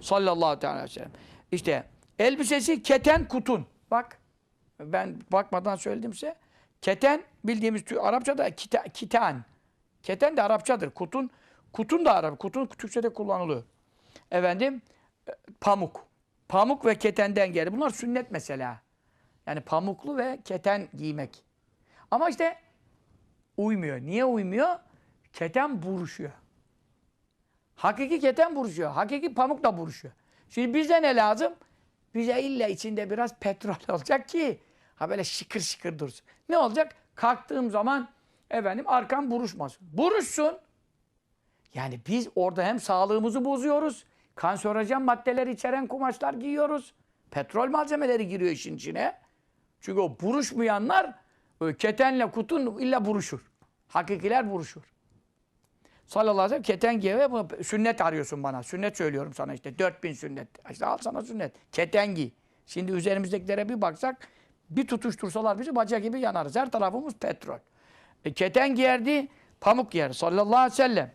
Sallallahu aleyhi ve sellem. İşte elbisesi keten kutun. Bak ben bakmadan söyledim size. Keten bildiğimiz Arapçada kita, kitan. Keten de Arapçadır. Kutun kutun da Arap. Kutun Türkçede kullanılıyor. Efendim e, pamuk. Pamuk ve ketenden gelir. Bunlar sünnet mesela. Yani pamuklu ve keten giymek. Ama işte uymuyor. Niye uymuyor? Keten buruşuyor. Hakiki keten buruşuyor. Hakiki pamuk da buruşuyor. Şimdi bize ne lazım? Bize illa içinde biraz petrol olacak ki ha böyle şıkır şıkır dursun. Ne olacak? Kalktığım zaman efendim arkam buruşmasın. Buruşsun. Yani biz orada hem sağlığımızı bozuyoruz, kanserojen maddeler içeren kumaşlar giyiyoruz. Petrol malzemeleri giriyor işin içine. Çünkü o buruşmayanlar e, ketenle kutun illa buruşur. Hakikiler buruşur. Sallallahu aleyhi ve sellem keten giy ve sünnet arıyorsun bana. Sünnet söylüyorum sana işte. 4000 sünnet. İşte al sana sünnet. Keten giy. Şimdi üzerimizdekilere bir baksak bir tutuştursalar bizi baca gibi yanarız. Her tarafımız petrol. E, keten giyerdi, pamuk giyer. Sallallahu aleyhi ve sellem.